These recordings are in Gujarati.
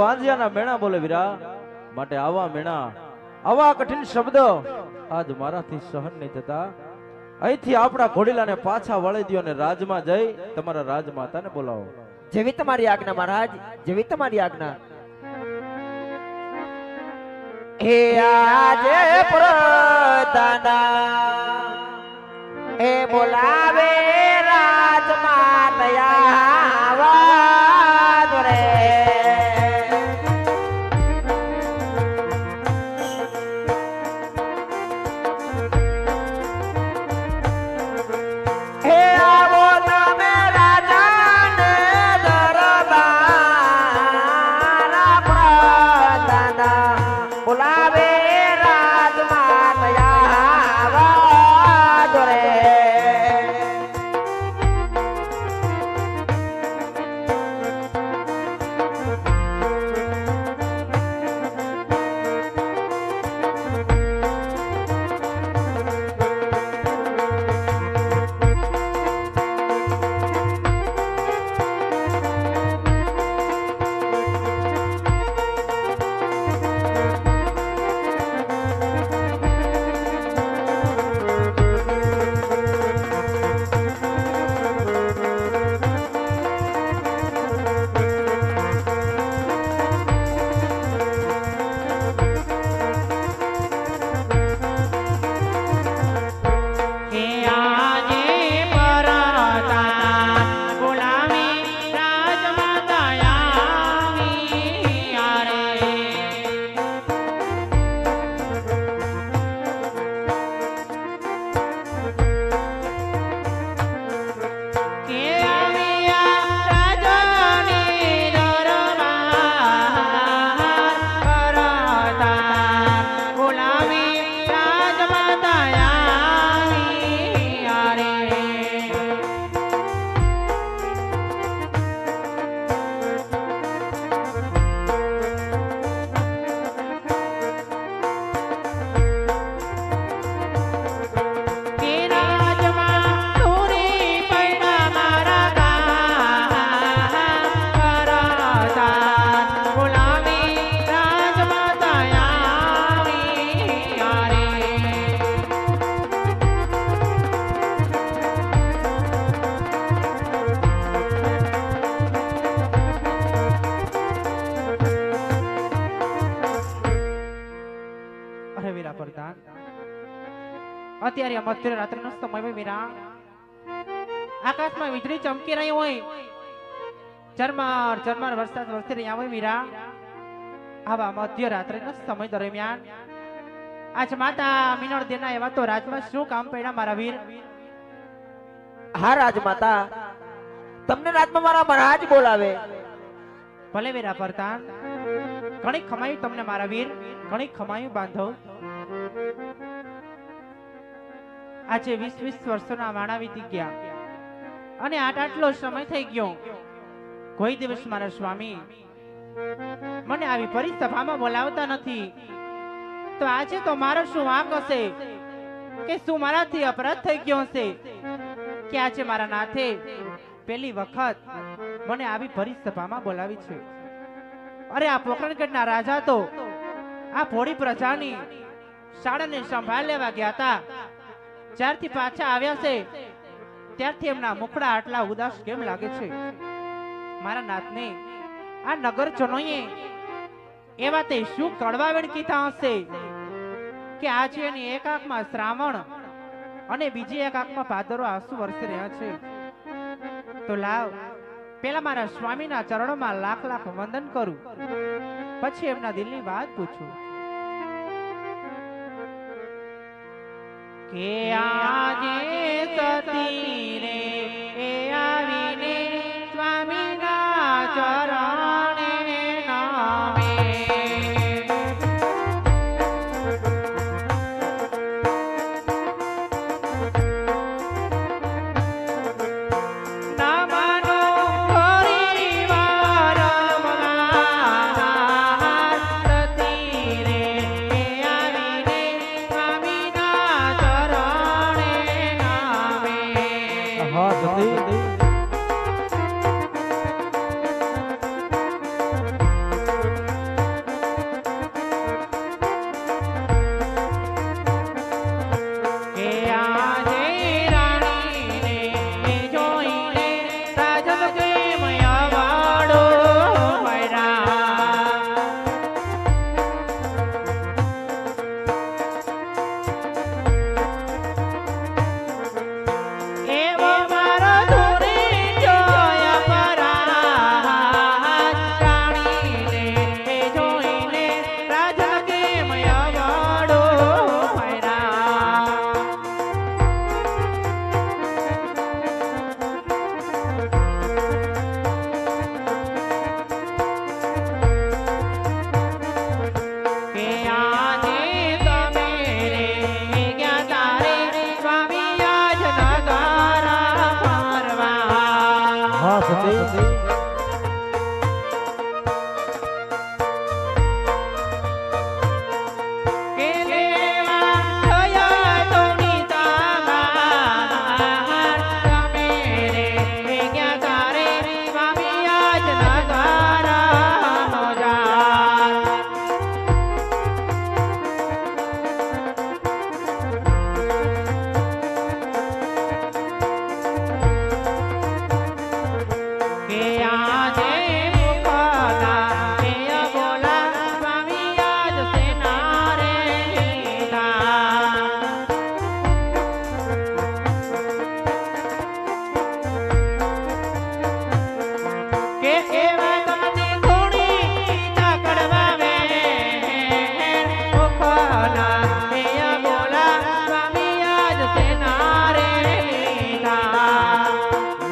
વાંજિયાના મેણા બોલે વીરા, માટે આવા મેણા, આવા કઠિન શબ્દ આજ મારાથી સહન નહીં થતા. અહીંથી આપણા ઘોડીલાને પાછા વળી દો અને રાજમાં જઈ તમારા રાજમાતાને બોલાવો. જેવી તમારી આજ્ઞા મહારાજ, જેવી તમારી આજ્ઞા. હે આજે પ્રદાના હે બોલાવે રાજમાતયા આવાજ અત્યારે મધ્ય રાત્રિનો સમય હોય વીરા આકાશમાં વીજળી ચમકી રહી હોય. ઝરમર ઝરમર વરસાદ વરસી રહ્યા હોય વીરા આવા મધ્ય રાત્રિના સમય દરમિયાન. આજ માતા મિનળ દેના એવા તો રાજમાં શું કામ પડ્યા મારા વીર? હા રાજમાતા તમને રાજમાં મારા મહારાજ બોલાવે. ભલે વીરા પ્રધાન ઘણી ખમાયું તમને મારા વીર. ઘણી ખમાયું બાંધવ. આજે વીસ વીસ વર્ષોના વાણા વીતી ગયા. અને આટ આટલો સમય થઈ ગયો. કોઈ દિવસ મારા સ્વામી મને આવી પરિસભામાં બોલાવતા નથી. તો આજે તો મારો શું વાંક હશે? કે શું મારાથી અપરાધ થઈ ગયો હશે? કે આજે મારા નાથે પેલી વખત મને આવી પરિસભામાં બોલાવી છે. અરે, આ પોકરણગઢના રાજા તો આ ભોળી પ્રજાની શાળાને સંભાળ લેવા ગયા હતા. જ્યારથી પાછા આવ્યા છે, ત્યારથી એમના મુખડા આટલા ઉદાસ કેમ લાગે છે? મારા નાથને આ નગરજનોએ એવા તે શું કડવાવેણ કીધા હશે કે આજે એની એક આંખમાં શ્રાવણ અને બીજી એક આંખમાં ભાદરો આંસુ વરસી રહ્યા છે? તો લાવ, પેલા મારા સ્વામીના ચરણોમાં લાખ લાખ વંદન કરું, પછી એમના દિલની વાત પૂછું. કે આજે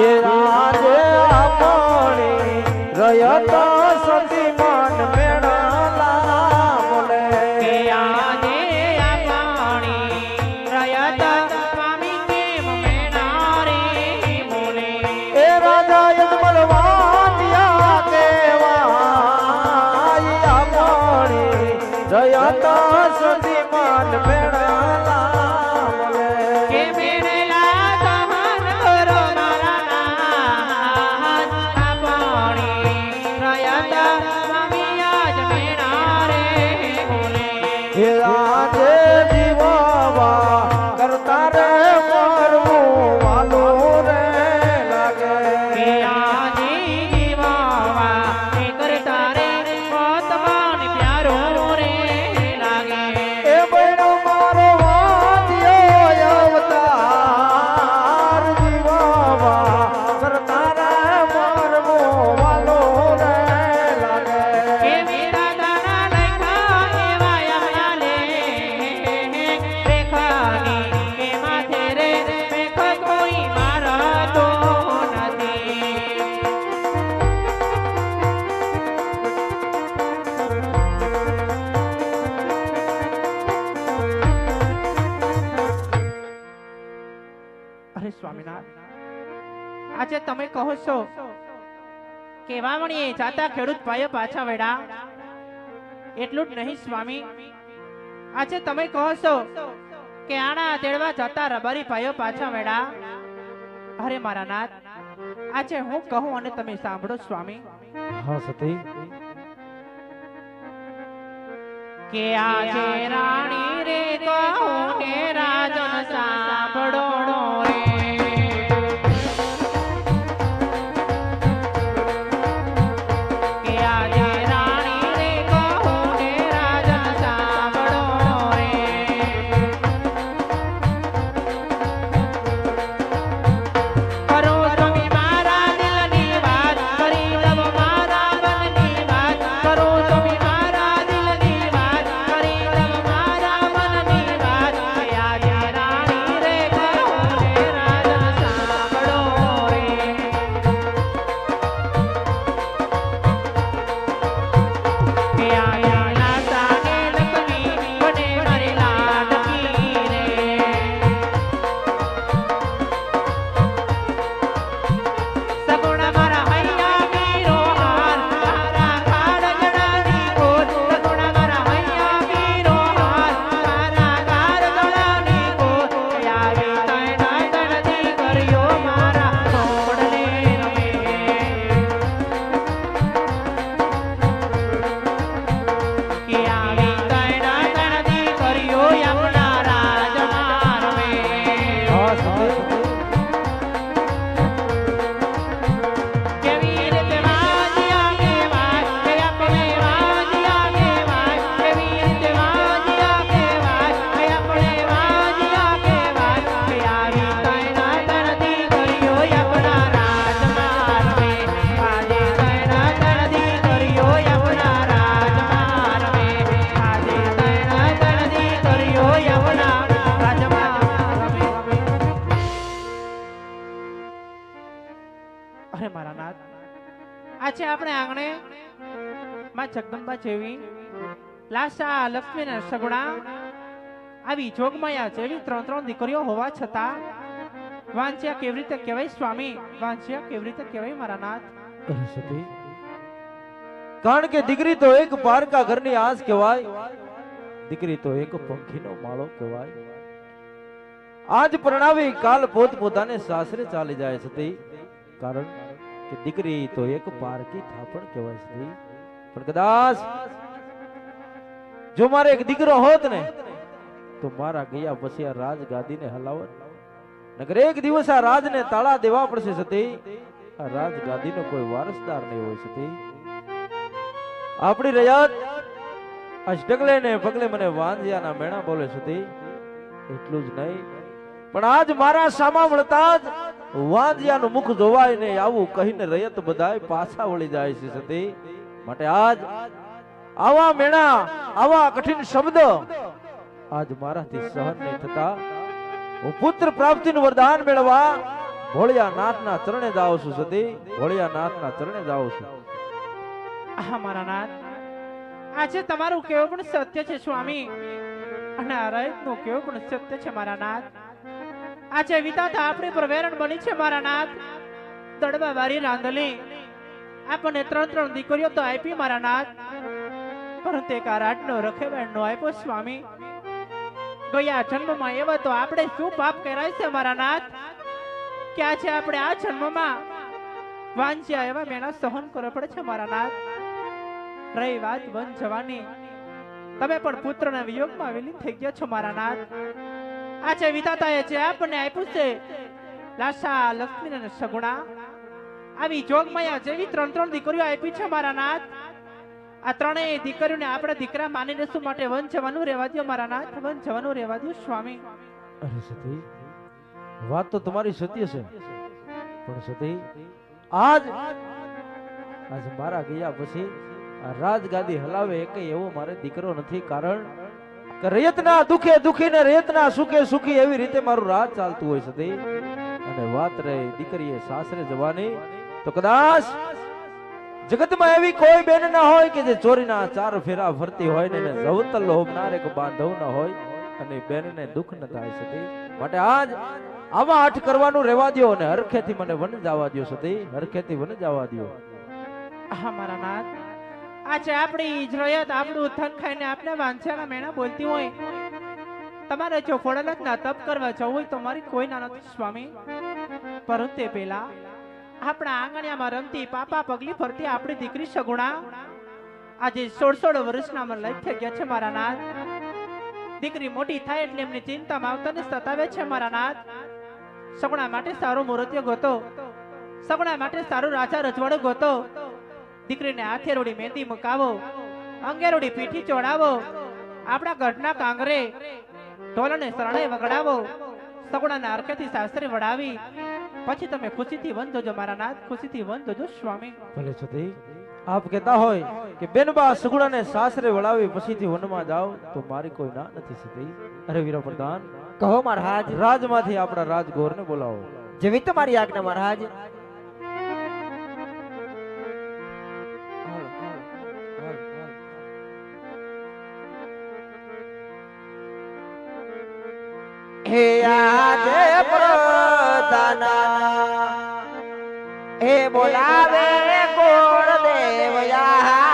Yeah. જે તમે કહો છો. કેવાવણીએ જાતા ખેડૂત ભાઈઓ પાછા વળ્યા. એટલું જ નહીં સ્વામી. આજે તમે કહો છો કે આણા તેડવા જતા રબારી ભાઈઓ પાછા વળ્યા. અરે મારા નાથ આજે હું કહું અને તમે સાંભળો સ્વામી. હા સતી. કે આજે રાણી રે કહું ને રાજન સાંભળો. આપણે આંગણે માં જગદંબા જેવી લાસા લક્ષ્મી ને સગુણા આવી જોગમાયા જેવી ત્રણ ત્રણ દીકરીઓ હોવા છતાં વાંચ્યા કેવી રીતે કહેવાય? સ્વામી, વાંચ્યા કેવી રીતે કહેવાય મારા નાથ? સરસ્વતી કારણ કે દીકરી તો એક પારકા ઘરની આસ કહેવાય, દીકરી તો એક પંખીનો માળો કહેવાય. આજ પ્રણાવી કાલ પોત પોતાને સાસરે ચાલી જાય છે કારણ કે દીકરી તો એક પારકી થાપણ કહેવાય છે. પણ કદાચ જો મારે એક દીકરો હોત ને, તો મારા ગયા પછી આ રાજગાદીને હલાવત. નગર એક દિવસ આ રાજને તાળા દેવા પડશે સતી. આ રાજ ગાદીનો કોઈ વારસદાર નહીં હોય સતી. આપણી રયાત આ ડગલે ને પગલે મને વાંજિયાના મેણા બોલે સતી. એટલું જ નહીં પણ આજ મારા સામા મળતા જ વાંધિયાનું મુખ જોવાય ને આવું કહીને રયત બધાય પાછા વળી જાય છે સતી. માટે આજ આવા મેણા, આવા કઠિન શબ્દ આજ મારાથી સહન નહીં થતા. હું પુત્ર પ્રાપ્તિનું વરદાન મેળવા ભોળિયા નાથના ચરણે જાઉં છું સતી. ભોળિયા નાથના ચરણે જાઉં છું. હા મારા નાથ. આજે તમારું કેવું પણ સત્ય છે, સ્વામી. અને આ રયતનું કેવું પણ સત્ય છે, મારા નાથ. આજે વિતાતા આપણી પર વેરણ બની છે, મારા નાથ. દડવા વારી રાંધલી. આપણને ત્રણ ત્રણ દીકરીઓ તો આપી, મારા નાથ. પરંતુ એક આ રાતનો રખેવાડ નો આપ્યો, સ્વામી. ગયા જન્મમાં એવા તો આપણે શું પાપ કરાય છે, મારા નાથ? કે આજે આપણે આ જન્મમાં વાંચ્યા એવા મેણા સહન કરવો પડે છે, મારા નાથ. રહી વાત વન જવાની. તમે પણ પુત્રના વિયોગમાં વિલીન થઈ ગયા છો, મારા નાથ. આજે વિધાતાએ જે આપણને આપ્યું છે લાસા લક્ષ્મી અને સગુણા, આવી જોગમાયા જેવી ત્રણ ત્રણ દીકરીઓ આપી છે મારા નાથ. આ ત્રણેય દીકરીઓને આપણે દીકરા માની લેશું માટે વન જવાનું રહેવા દો મારા નાથ? વન જવાનું રહેવા દો સ્વામી. અરે સતી, વાત તો તમારી સત્ય છે. પણ સતી, આજ આજ મારા ગયા પછી રાજગાદી હલાવે એક એવો મારે દીકરો નથી. કારણ કે રયતના દુખે દુખી ને રેતના સુખે સુખી એવી રીતે મારું રાત ચાલતું હોય છે અને વાત રહી દીકરીએ સાસરે જવાની. તો કદાચ જગતમાં એવી કોઈ બેન ના હોય કે જે ચોરીના ચાર ફેરા ફરતી હોય ને જવતલ હોમનાર એક બાંધવ ના હોય અને બેનને દુઃખ ન થાય સતી માટે આજ આવા આઠ કરવાનું રહેવા દ્યો અને હરખેથી મને વન જવા દ્યો સતી હરખેથી વન જવા દ્યો. હા, મારા નાથ. આજે આપણી ઇજરયત આપણું ઉત્થાન ખાઈને આપણે વાંચ્યાના મેણા બોલતી હોય, તમારે જો ફોડલકના તપ કરવા જવું હોય તો મારી કોઈ ના નથી, સ્વામી. પરંતુ તે પહેલા આપણા આંગણિયામાં રમતી પાપા પગલી ફરતી આપણી દીકરી સગુણા આજે સોળ સોળ વર્ષના અમર લઈ થઈ ગયા છે મારા નાથ. દીકરી મોટી થાય એટલે એમની ચિંતા માવતરને સતાવે છે મારા નાથ. સગુણા માટે સારો મુહૂર્ત ગોતો. સગુણા માટે સારું રાજા રજવાડું ગોતો. દીકરીને હાથે રોડી મહેંદી મુકાવો અંગે રોડી પીઠી ચોડાવો આપણા ગઢના કાંગરે ઢોલને શરણે વગડાવો સગુણાને અરખેથી શાસ્ત્રે વડાવી પછી તમે ખુશીથી વન જોજો મારા નાથ ખુશીથી વન જોજો સ્વામી. ભલે સતી આપ કહેતા હોય કે બેનબા સગુણાને સાસરે વળાવી પછીથી વનમાં જાઓ તો મારી કોઈ ના નથી સતી અરે વીર પ્રધાન કહો મહારાજ. રાજમાંથી આપણા રાજગોરને બોલાવો. જેવી તમારી આજ્ઞા મહારાજ હે આજે પ્રધાના. હે બોલાવે કોણ દેવયા?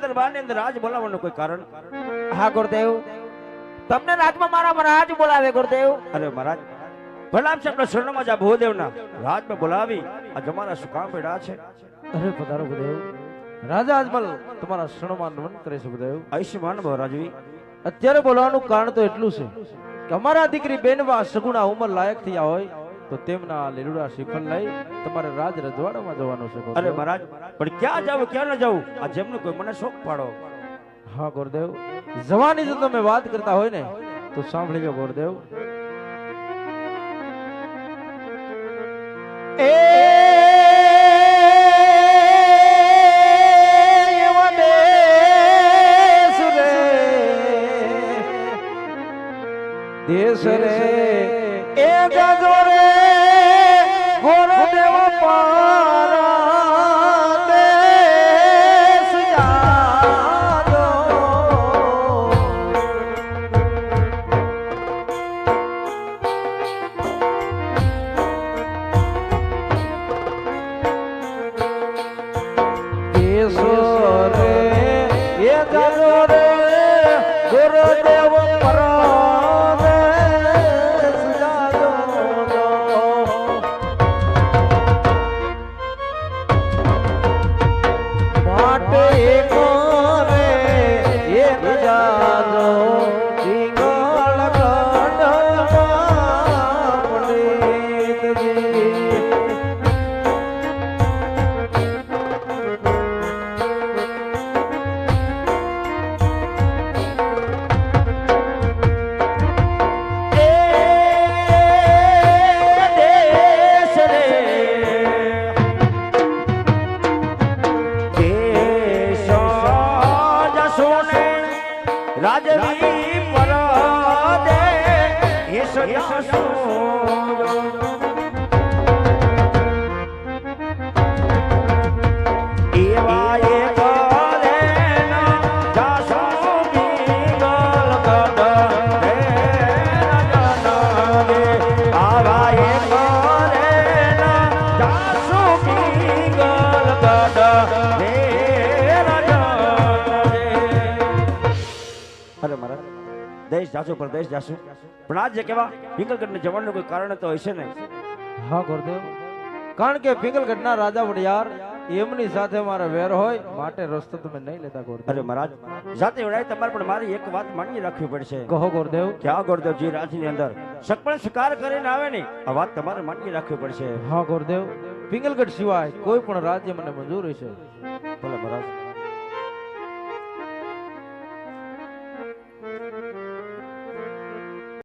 રાજ દરબારની અંદર રાજ બોલાવવાનું કોઈ કારણ? હા ગુરુદેવ. તમને રાજમાં મારા મહારાજ બોલાવે ગુરુદેવ. અરે મહારાજ ભલામ છે આપણા શરણમાં જા ભૂદેવના રાજમાં બોલાવી આ જમાના શું કામ પડ્યા છે? અરે પધારો ભૂદેવ રાજા આજમલ તમારા શરણમાં નમન કરે છે ભૂદેવ આયુષ્યમાન ભવ રાજવી. અત્યારે બોલાવાનું કારણ તો એટલું છે કે અમારા દીકરી બેનવા સગુણા ઉંમર લાયક થયા હોય તો તેમના લીલુડા શિખર લઈ તમારે રાજ રજવાડામાં જવાનું છે અરે મહારાજ પણ ક્યાં જાવ ક્યાં ન જાવ? આ જેમનો કોઈ મને શોખ પાડો. હા ગુરુદેવ. જવાની જો તમે વાત કરતા હોય ને તો સાંભળી લો ગુરુદેવ. એ દેશ રે. એ જજો દેશ જાશું પરદેશ જાશું. પણ આજે જે કેવા પિંગલગઢને જવાનું કોઈ કારણ તો હશે ને હા ગુરુદેવ. કારણ કે પિંગલગઢના રાજા વડિયાર એમની સાથે મારે વેર હોય માટે રસ્તો તમે નહીં લેતા અરે મહારાજ જાતે વડાય તમારે પણ મારી એક વાત માની રાખવી પડશે. કહો ગુરુદેવ. કે આ ગોરદેવજી રાજની અંદર સકપણ શિકાર કરીને આવે ને આ વાત તમારે માની રાખવી પડશે. હા ગુરુદેવ. પિંગલગઢ સિવાય કોઈ પણ રાજ્ય મને મંજૂર છે ભલે મહારાજ.